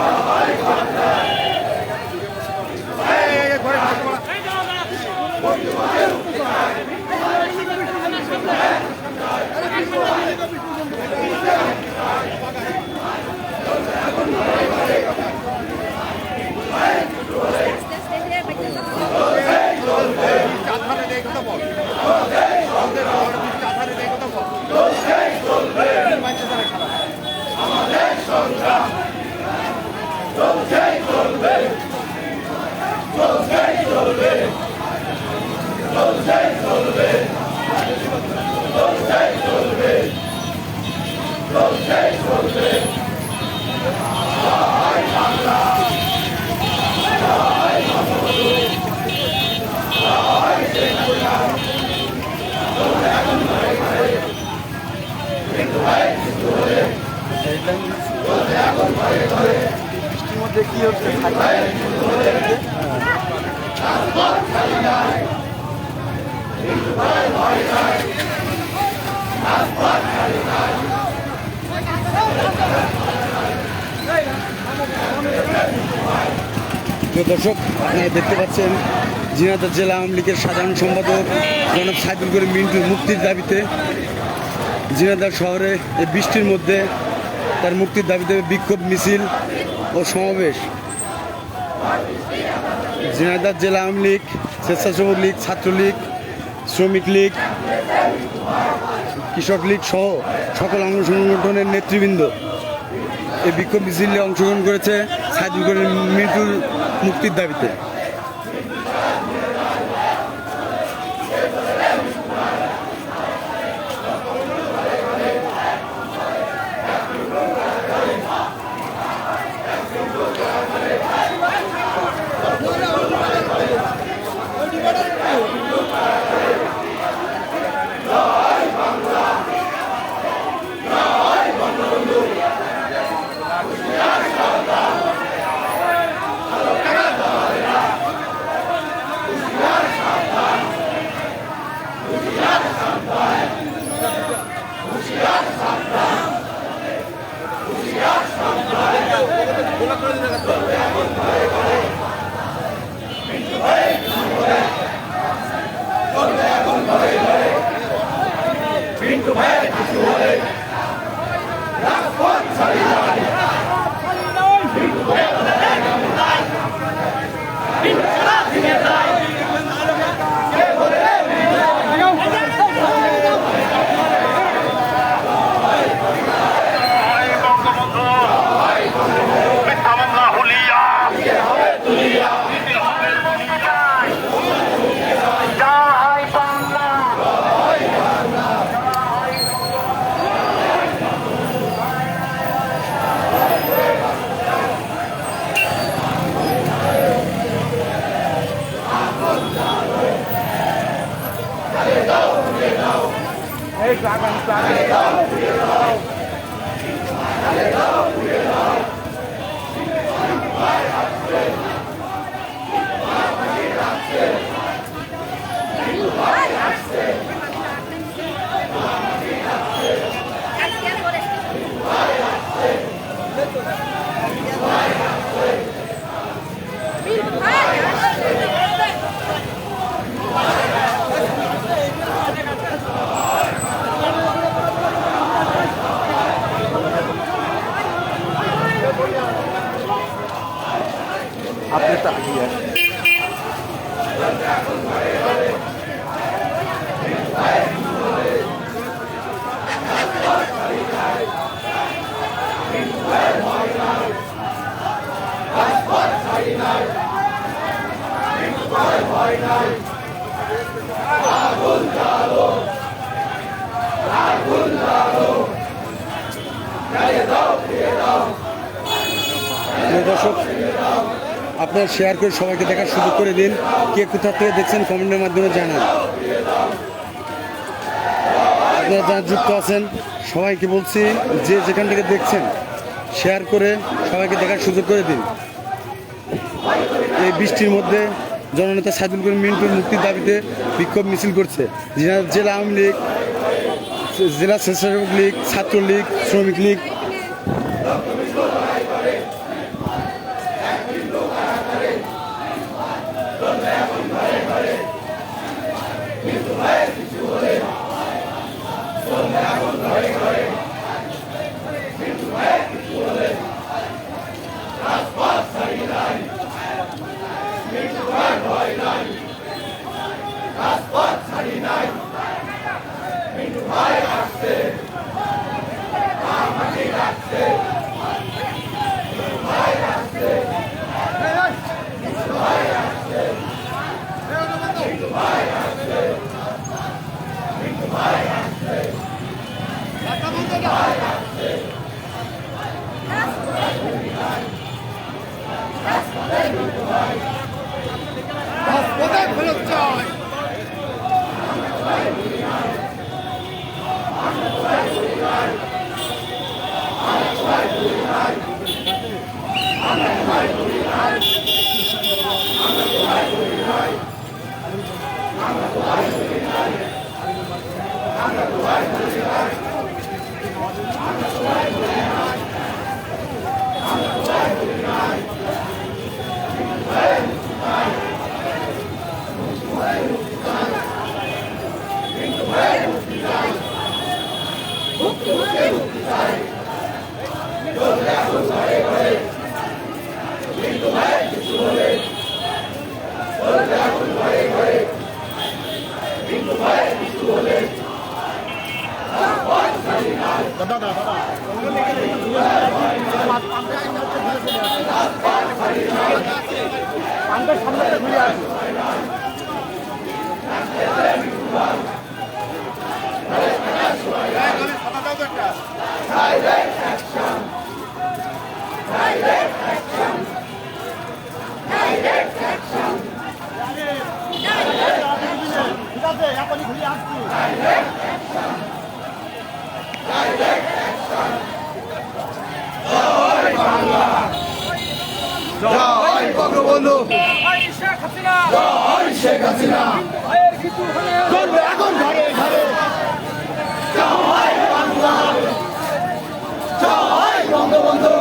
Bye. বৃষ্টির দর্শক, আপনারা দেখতে পাচ্ছেন জিনাদার জেলা আওয়ামী লীগের সাধারণ সম্পাদক জনাব সাইদুল করিম মিন্টুর মুক্তির দাবিতে জিনাদার শহরে এই বৃষ্টির মধ্যে তার মুক্তির দাবিতে বিক্ষোভ মিছিল ও সমাবেশ। ঝিনাইদহ জেলা আওয়ামী লীগ, স্বেচ্ছাসেবক লীগ, ছাত্রলীগ, শ্রমিক লীগ, কৃষক লীগ সহ সকল অঙ্গ সংগঠনের নেতৃবৃন্দ এই বিক্ষোভ মিছিলে অংশগ্রহণ করেছে সাইদুল করিম মিন্টুর মুক্তির দাবিতে। বঙ্গবন্ধু Sa 抓狂 aperta aqui আপনার শেয়ার করে সবাইকে দেখার সুযোগ করে দিন। কে কোথা থেকে দেখছেন কমেন্টের মাধ্যমে জানান। আপনারা যারা যুক্ত আছেন, সবাইকে বলছি যে যেখান থেকে দেখছেন শেয়ার করে সবাইকে দেখার সুযোগ করে দিন। এই বৃষ্টির মধ্যে জননেতা সাইদুল করিম মিন্টুর মুক্তির দাবিতে বিক্ষোভ মিছিল করছে। জেলা- জেলা আওয়ামী লীগ, জেলা স্বেচ্ছাসেবক লীগ, ছাত্রলীগ, শ্রমিক লীগ দাদা দাদা আমাদের সামনে ঘুরে আসি Direct action! Direct action! Direct action! জয় বঙ্গবন্ধু। জয় শেখ হাসিনা। চলবে এখন ঘরে ঘরে। জয় বাংলা। জয় বঙ্গবন্ধু।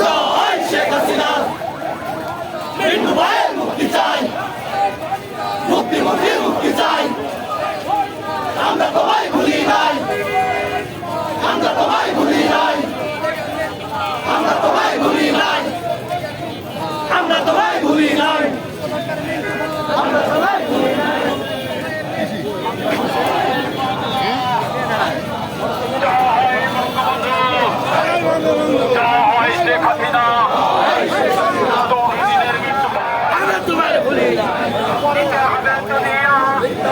জয় শেখ হাসিনা। চাই মুক্তি মুক্তি মুক্তি চাই আমরা তোমায় ভুলি নাই আমরা তোমায় ভুলি নাই আমরা তোমায় ভুলি নাই আমরা তোমায় ভুলি নাই আমরা তোমায় ভুলি নাই জয় শেখ হাসিনা তৌহিদের মৃত্যু আমরা তোমায় ভুলি না দিতে হবে দুনিয়া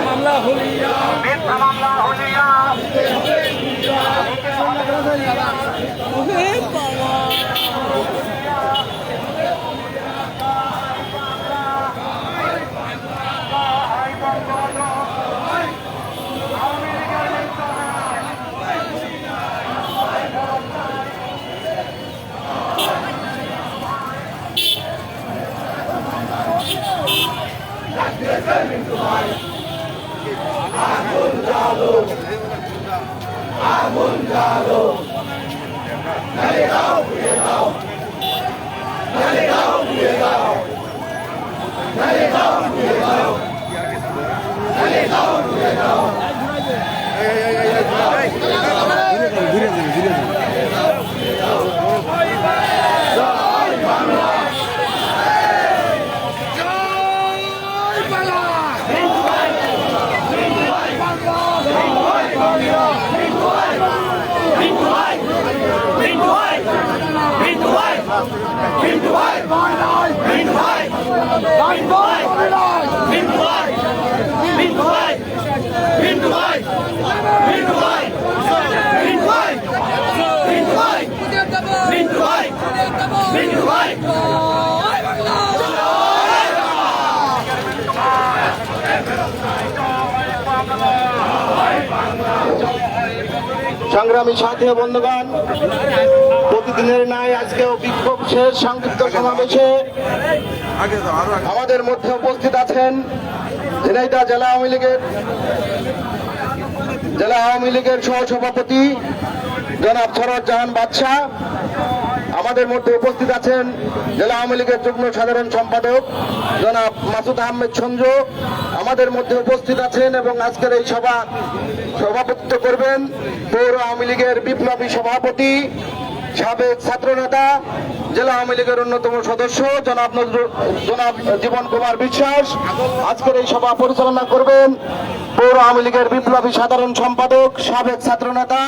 মামলা হলিয়া মিথ্যা মামলা হুলিয়া ঘুরে যান ঘুরে যান Vem do like! সংগ্রামী সাথী বন্ধুগণ, প্রতিদিনের ন্যায় আজকেও বিক্ষোভ শেষ, সংক্ষিপ্ত সমাবেশে আমাদের মধ্যে উপস্থিত আছেন ঝিনাইদা জেলা আওয়ামী লীগের, জেলা আওয়ামী লীগের সহসভাপতি জনাব সরোজ জাহান বাদশাহ আমাদের মধ্যে উপস্থিত আছেন জেলা আওয়ামী লীগের যুগ্ম সাধারণ সম্পাদক জনাব মাসুদ আহমেদ সঞ্জু আমাদের মধ্যে উপস্থিত আছেন এবং আজকের এই সভা সভাপতিত্ব করবেন পৌর আওয়ামী লীগের বিপ্লবী সভাপতি, সাবেক ছাত্রনেতা, জেলা আওয়ামী লীগের অন্যতম সদস্য জনাব নজরুল জনাব জীবন কুমার বিশ্বাস। আজকের এই সভা পরিচালনা করবেন পৌর আওয়ামী লীগের বিপ্লবী সাধারণ সম্পাদক, সাবেক ছাত্রনেতা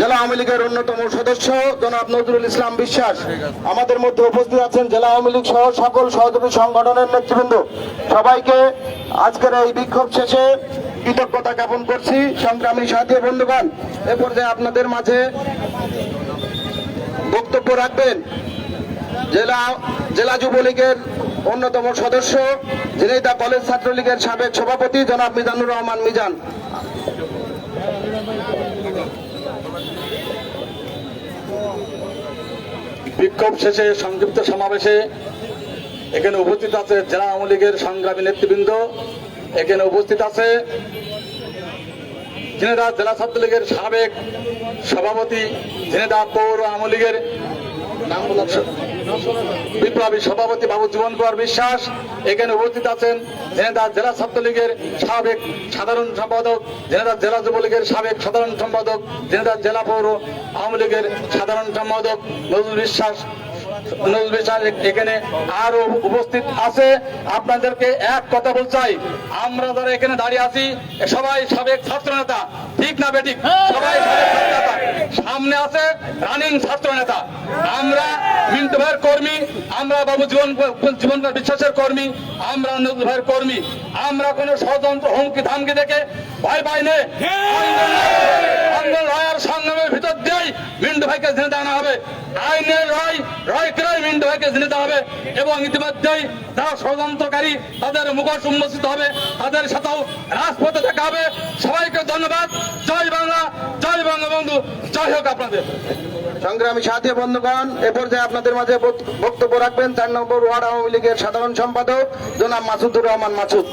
জেলা আওয়ামী লীগের অন্যতম সদস্য জনাব নজরুল ইসলাম বিশ্বাস। আমাদের মধ্যে উপস্থিত আছেন জেলা আওয়ামী লীগ সহ সকল সহযোগী সংগঠনের নেতৃবৃন্দ। সবাইকে আজকের এই বিক্ষোভ শেষে কৃতজ্ঞতা জ্ঞাপন করছি। সংগ্রামী সাথী বন্ধুগণ, এ পর্যায়ে আপনাদের মাঝে বক্তব্য রাখবেন। জেলা জেলা যুবলীগের অন্যতম সদস্য ঝিনাইদা কলেজ ছাত্রলীগের সাবেক সভাপতি জনাব মিজানুর রহমান মিজান। বিক্ষোভ শেষে সংযুক্ত সমাবেশে এখানে উপস্থিত আছে জেলা আওয়ামী লীগের সংগ্রামী নেতৃবৃন্দ। এখানে উপস্থিত আছে ঝিনেদা জেলা ছাত্রলীগের সাবেক সভাপতি ঝিনেদা পৌর আওয়ামী লীগের নাম বিপ্লবী সভাপতি বাবু জীবন কুমার বিশ্বাস, এখানে উপস্থিত আছেন জেনেদার জেলা ছাত্রলীগের সাবেক সাধারণ সম্পাদক জেনেদার জেলা যুবলীগের সাবেক সাধারণ সম্পাদক জেনেদার জেলা পৌর আওয়ামী লীগের সাধারণ সম্পাদক নজরুল বিশ্বাস নজরুল বিশ্বাস এখানে আরও উপস্থিত আছে। আপনাদেরকে এক কথা বলতে চাই আমরা যারা এখানে দাঁড়িয়ে আছি সবাই সাবেক ছাত্র নেতা ঠিক না বেঠিক? সবাই সাবেক ছাত্র নেতা সামনে আছে রানিং ছাত্র নেতা আমরা মিন্টু ভাইয়ের কর্মী আমরা বাবু জীবন জীবন বিশ্বাসের কর্মী আমরা নজরুল ভাইয়ের কর্মী। আমরা কোনো ষড়যন্ত্র হুমকি ধামকি দেখে ভয় পাই নে। আন্দোলন সংগ্রামের ভিতর দিয়েই মিন্টু ভাইকে রায় রায় হবে এবং ইতিমধ্যেই ষড়যন্ত্রকারী, তাদের মুখোশ উন্মোচিত হবে, তাদের সাথেও রাজপথে দেখা হবে। সবাইকে ধন্যবাদ। জয় বাংলা, জয় বঙ্গবন্ধু। জয় হোক আপনাদের। সংগ্রামী সাথী বন্ধুগণ, এ পর্যায়ে আপনাদের মাঝে বক্তব্য রাখবেন। চার নম্বর ওয়ার্ড আওয়ামী লীগের সাধারণ সম্পাদক জনাব মাসুদুর রহমান মাসুদ।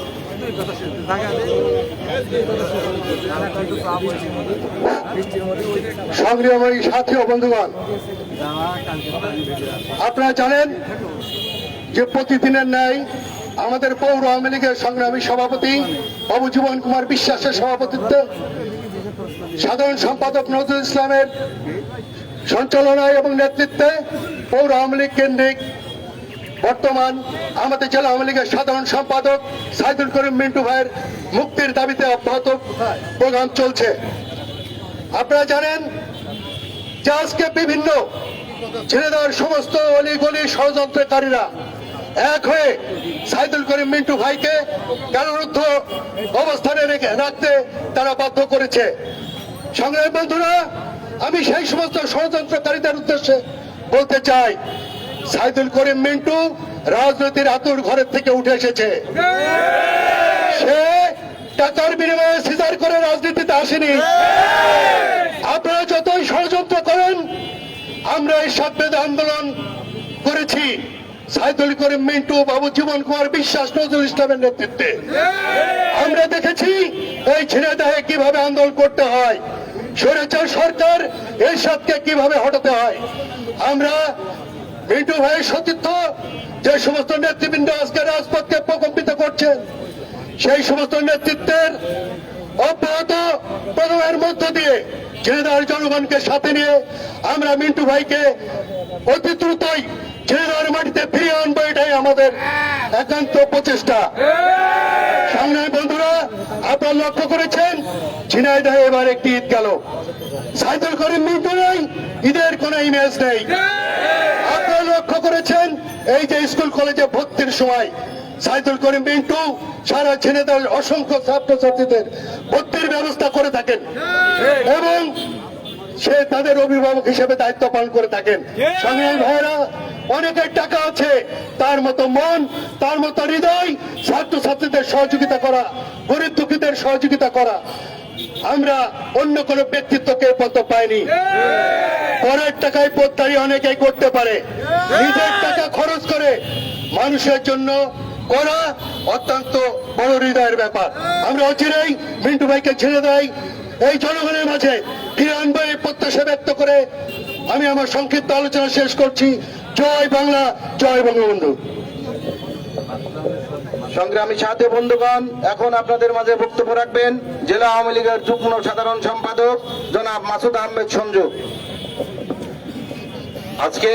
সংগ্রামী সাথী ও বন্ধুগণ, আপনারা জানেন যে প্রতিদিনের ন্যায় আমাদের পৌর আওয়ামী লীগের সংগ্রামী সভাপতি বাবু জীবন কুমার বিশ্বাসের সভাপতিত্বে, সাধারণ সম্পাদক নজরুল ইসলামের সঞ্চালনায় এবং নেতৃত্বে পৌর আওয়ামী লীগ কেন্দ্রিক বর্তমান আমাদের জেলা আওয়ামী লীগের সাধারণ সম্পাদক সাইদুল করিম মিন্টু ভাইয়ের মুক্তির দাবিতে অব্যাহত প্রোগ্রাম চলছে। আপনারা জানেন যে আজকে বিভিন্ন ছেলেদের সমস্ত অলি গলি ষড়যন্ত্রকারীরা এক হয়ে সাইদুল করিম মিন্টু ভাইকে কারারুদ্ধ অবস্থানে রেখে রাখতে তারা বাধ্য করেছে। সংগ্রামী বন্ধুরা, আমি সেই সমস্ত ষড়যন্ত্রকারীদের উদ্দেশ্যে বলতে চাই সাইদুল করিম মিন্টু রাজনীতির আতুর ঘরের থেকে উঠে এসেছে। সে টাকার বিনিময়ে সিজার করে রাজনীতিতে আসেনি। আপনারা যতই ষড়যন্ত্র করেন, আমরা এই সাতবেদ আন্দোলন করেছি। সাইদুল করিম মিন্টু বাবু জীবন কুমার বিশ্বাস, নজরুল ইসলামের নেতৃত্বে। আমরা দেখেছি এই ছেলেদাহে কীভাবে আন্দোলন করতে হয়, স্বৈরাচার সরকার এই সাতকে কীভাবে হটাতে হয়। আমরা মিন্টু ভাইয়ের সতীর্থ, যে সমস্ত নেতৃবৃন্দ আজকে রাজপথকে প্রকম্পিত করছেন সেই সমস্ত নেতৃত্বের অব্যাহত প্রোগ্রামের মধ্য দিয়ে ছেলেদার জনগণকে সাথে নিয়ে আমরা মিন্টু ভাইকে অতি দ্রুতই ছেলেদার মাটিতে ফিরিয়ে আনব, এটাই আমাদের একান্ত প্রচেষ্টা। সংগ্রামী বন্ধুরা আপনারা লক্ষ্য করেছেন? ঝিনাইদহে এবার একটি ঈদ গেল। সাইদুল করিম মৃত্যু নেই ঈদের কোনো ইমেজ নেই। আপনারা লক্ষ্য করেছেন? এই যে স্কুল কলেজে ভর্তির সময় সাইদুল করিম মিন্টু সারা ছেলেদের অসংখ্য ছাত্রছাত্রীদের ভর্তির ব্যবস্থা করে থাকেন। এবং সে তাদের অভিভাবক হিসেবে দায়িত্ব পালন করে থাকেন। সংগ্রামী ভাইরা অনেকের টাকা আছে। তার মতো মন তার মতো হৃদয় ছাত্রছাত্রীদের সহযোগিতা করা গরিব দুঃখীদের সহযোগিতা করা। আমরা অন্য কোন ব্যক্তিত্বকে পর্যন্ত পাইনি। পরের টাকায় পোদ্দারি অনেকেই করতে পারে। নিজের টাকা খরচ করে মানুষের জন্য করা অত্যন্ত বড় হৃদয়ের ব্যাপার। আমরা অচিরেই মিন্টু ভাইকে ছেড়ে দেয় এই জনগণের মাঝে ফিরে প্রত্যাশা ব্যক্ত করে আমি আমার সংক্ষিপ্ত আলোচনা শেষ করছি। জয় বাংলা, জয় বঙ্গবন্ধু। সংগ্রামী সাথী বন্ধুগণ, এখন আপনাদের মাঝে বক্তব্য রাখবেন জেলা আওয়ামী লীগের যুগ্ম সাধারণ সম্পাদক জনাব মাসুদ আহমেদ সঞ্জু। আজকে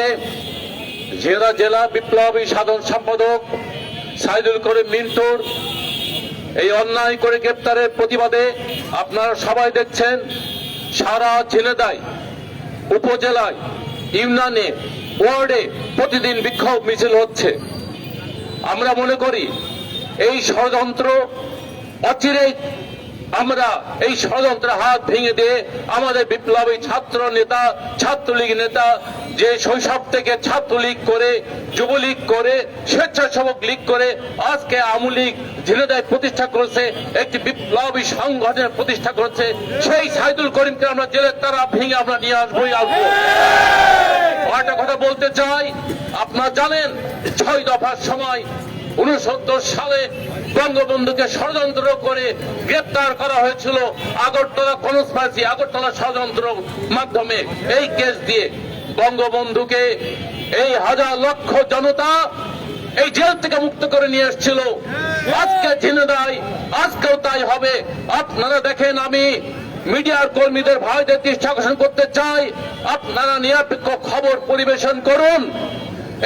জেলা জেলা বিপ্লবী সাধারণ সম্পাদক সাইদুল করিম মিন্টুর এই অন্যায় করে গ্রেপ্তারের প্রতিবাদে আপনারা সবাই দেখছেন সারা ঝিলেদায় উপজেলায় ইউনানে ওয়ার্ডে প্রতিদিন বিক্ষোভ মিছিল হচ্ছে। আমরা মনে করি, এই ষড়যন্ত্র অচিরেই আমরা এই ষড়যন্ত্রের হাত ভেঙে দিয়ে আমাদের বিপ্লবী ছাত্র নেতা, ছাত্রলীগ নেতা, যে শৈশব থেকে ছাত্রলীগ করে, যুবলীগ করে, স্বেচ্ছাসেবক লীগ করে, আজকে আমুলীগ ঝিনেদায় প্রতিষ্ঠা করেছে, একটি বিপ্লবী সংগঠনের প্রতিষ্ঠা করেছে, সেই সাইদুল করিমকে আমরা জেলের তারা ভেঙে আমরা নিয়ে আসবোই আসব। একটা কথা বলতে চাই, আপনারা জানেন, ছয় দফার সময়, উনসত্তর সালে বঙ্গবন্ধুকে ষড়যন্ত্র করে গ্রেপ্তার করা হয়েছিল আগরতলা কনস্পাসি আগরতলা ষড়যন্ত্র মাধ্যমে। এই কেস দিয়ে বঙ্গবন্ধুকে এই হাজার লক্ষ জনতা এই জেল থেকে মুক্ত করে নিয়ে এসেছিল। আজকে ঝিনেদায় আজকেও তাই হবে। আপনারা দেখেন আমি মিডিয়ার কর্মীদের ভাইদের দৃষ্টি আকর্ষণ করতে চাই। আপনারা নিরপেক্ষ খবর পরিবেশন করুন।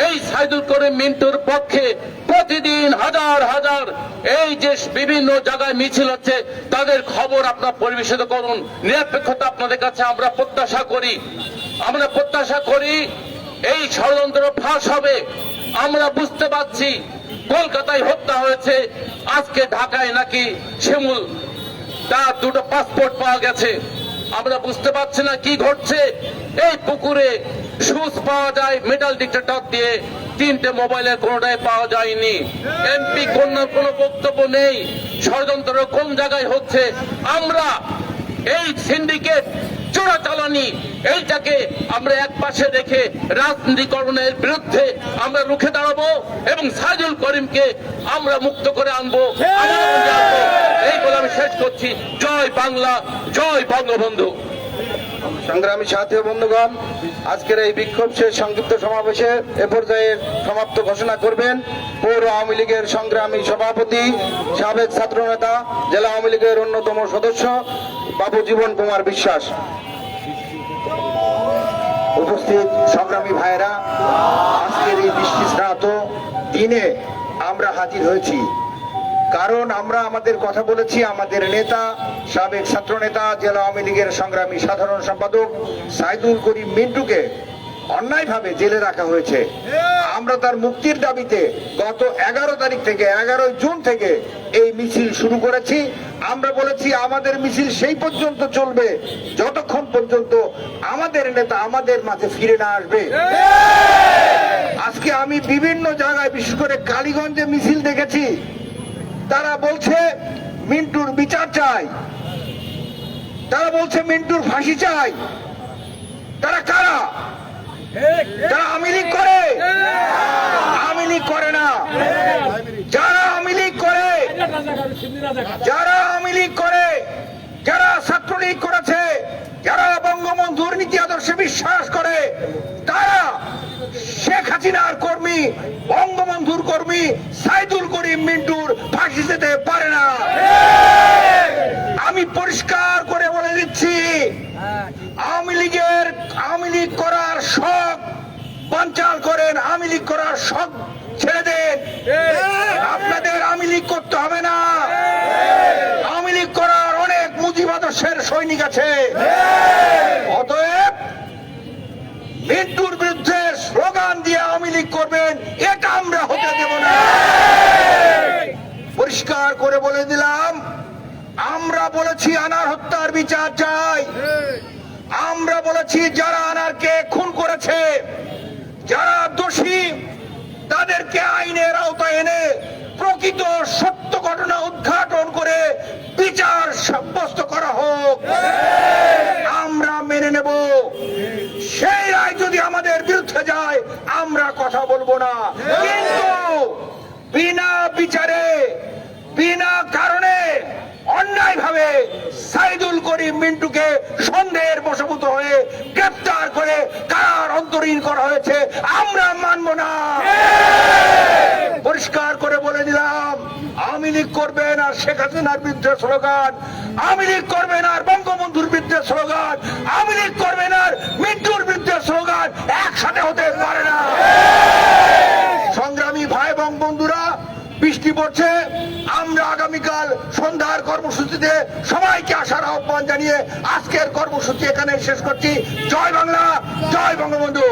এই সাইদুল করিম মিন্টুর পক্ষে প্রতিদিন হাজার হাজার এই যে বিভিন্ন জায়গায় মিছিল হচ্ছে তাদের খবর আপনার পরিবেশিত করুন, নিরপেক্ষতা আপনাদের কাছে আমরা প্রত্যাশা করি। আমরা প্রত্যাশা করি এই ষড়যন্ত্র ফাঁস হবে, আমরা বুঝতে পারছি কলকাতায় হত্যা হয়েছে, আজকে ঢাকায় নাকি শিমুল, তার দুটো পাসপোর্ট পাওয়া গেছে। আমরা বুঝতে পারছি না কি ঘটছে এই পুকুরে সুচ পাওয়া যায় মেটাল ডিটেক্টর দিয়ে তিনটে মোবাইলের কোনোটাই পাওয়া যায়নি। এমপি কন্যার কোনো বক্তব্য নেই। ষড়যন্ত্র কোন জায়গায় হচ্ছে? আমরা এই সিন্ডিকেট চোরাচালানি এইটাকে আমরা এক পাশে রেখে রাজনীতিকরণের বিরুদ্ধে আমরা রুখে দাঁড়াবো এবং সাইদুল করিমকে আমরা মুক্ত করে আনব। এই বলে আমি শেষ করছি। জয় বাংলা, জয় বঙ্গবন্ধু। সংগ্রামী সাথী বন্ধুগণ, আজকের এই বিক্ষোভ শেষ সংযুক্ত সমাবেশে এ পর্যায়ে সমাপ্ত ঘোষণা করবেন পৌর আওয়ামী লীগের সংগ্রামী সভাপতি, সাবেক ছাত্রনেতা, জেলা আওয়ামী লীগের অন্যতম সদস্য, বাবু জীবন কুমার বিশ্বাস। উপস্থিত সংগ্রামী ভাইয়েরা, আজকের এই বৃষ্টি স্নাত দিনে আমরা হাজির হয়েছি। কারণ আমরা আমাদের কথা বলেছি, আমাদের নেতা, সাবেক ছাত্র নেতা জেলা আওয়ামী লীগের সংগ্রামী সাধারণ সম্পাদক সাইদুল করিম মিন্টুকে অন্যায়ভাবে জেলে রাখা হয়েছে। আমরা তার মুক্তির দাবিতে গত এগারো তারিখ থেকে, এগারোই জুন থেকে এই মিছিল শুরু করেছি। আমরা বলেছি, আমাদের মিছিল সেই পর্যন্ত চলবে, যতক্ষণ পর্যন্ত আমাদের নেতা আমাদের মাঝে ফিরে না আসবে। আজকে আমি বিভিন্ন জায়গায়, বিশেষ করে কালীগঞ্জে মিছিল দেখেছি। তারা বলছে মিন্টুর বিচার চাই। তারা বলছে মিন্টুর ফাঁসি চাই। তারা কারা? যারা আওয়ামী লীগ করে? আওয়ামী লীগ করে না। যারা আওয়ামী লীগ করে? যারা আওয়ামী লীগ করে? যারা ছাত্রলীগ করেছে? যারা বঙ্গবন্ধুর নীতি আদর্শে বিশ্বাস করে? তারা শেখ হাসিনার কর্মী, বঙ্গবন্ধুর কর্মী, সাইদুল করিম মিন্টুর ফাঁসি যেতে পারে না। আমি পরিষ্কার করে বলে দিচ্ছি, আওয়ামী লীগের, আওয়ামী লীগ করার শখ, বানচাল করেন, আওয়ামী লীগ করার শখ ছেড়ে দেন। আপনাদের আওয়ামী লীগ করতে হবে না। আওয়ামী লীগ করার অনেক মুজিব আদর্শের সৈনিক আছে। অতএব মিন্টুর বিরুদ্ধে স্লোগান দিয়ে আওয়ামী লীগ করবেন এটা আমরা হতে দেব না পরিষ্কার করে বলে দিলাম, আমরা বলেছি আনার হত্যার বিচার চাই। আমরা বলেছি যারা আনারকে খুন করেছে, যারা দোষী, তাদেরকে আইনের আওতায় এনে প্রকৃত সত্য ঘটনা উদ্ঘাটন করে বিচার সাব্যস্ত করা হোক। আমরা মেনে নেব। সেই রায় যদি আমাদের বিরুদ্ধে যায়, আমরা কথা বলব না। কিন্তু বিনা বিচারে বিনা কারণে অন্যায় ভাবে সাইদুল করিম মিন্টুকে সন্দেহের বশভূত হয়ে গ্রেপ্তার করে কারার অন্তরীণ করা হয়েছে। আমরা মানব না। পরিষ্কার করে বলে দিলাম, আওয়ামী লীগ করবেন আর শেখ হাসিনার বিরুদ্ধে স্লোগান, আওয়ামী লীগ করবেন আর বঙ্গবন্ধুর বিরুদ্ধে স্লোগান, আওয়ামী লীগ করবেন আর মিন্টুর বিরুদ্ধে স্লোগান একসাথে হতে পারে না। সংগ্রামী ভাই বন্ধুরা বৃষ্টি পড়ছে, আমরা আগামীকাল সন্ধ্যার কর্মসূচিতে সবাইকে আসার আহ্বান জানিয়ে আজকের কর্মসূচি এখানে শেষ করছি। জয় বাংলা, জয় বঙ্গবন্ধু।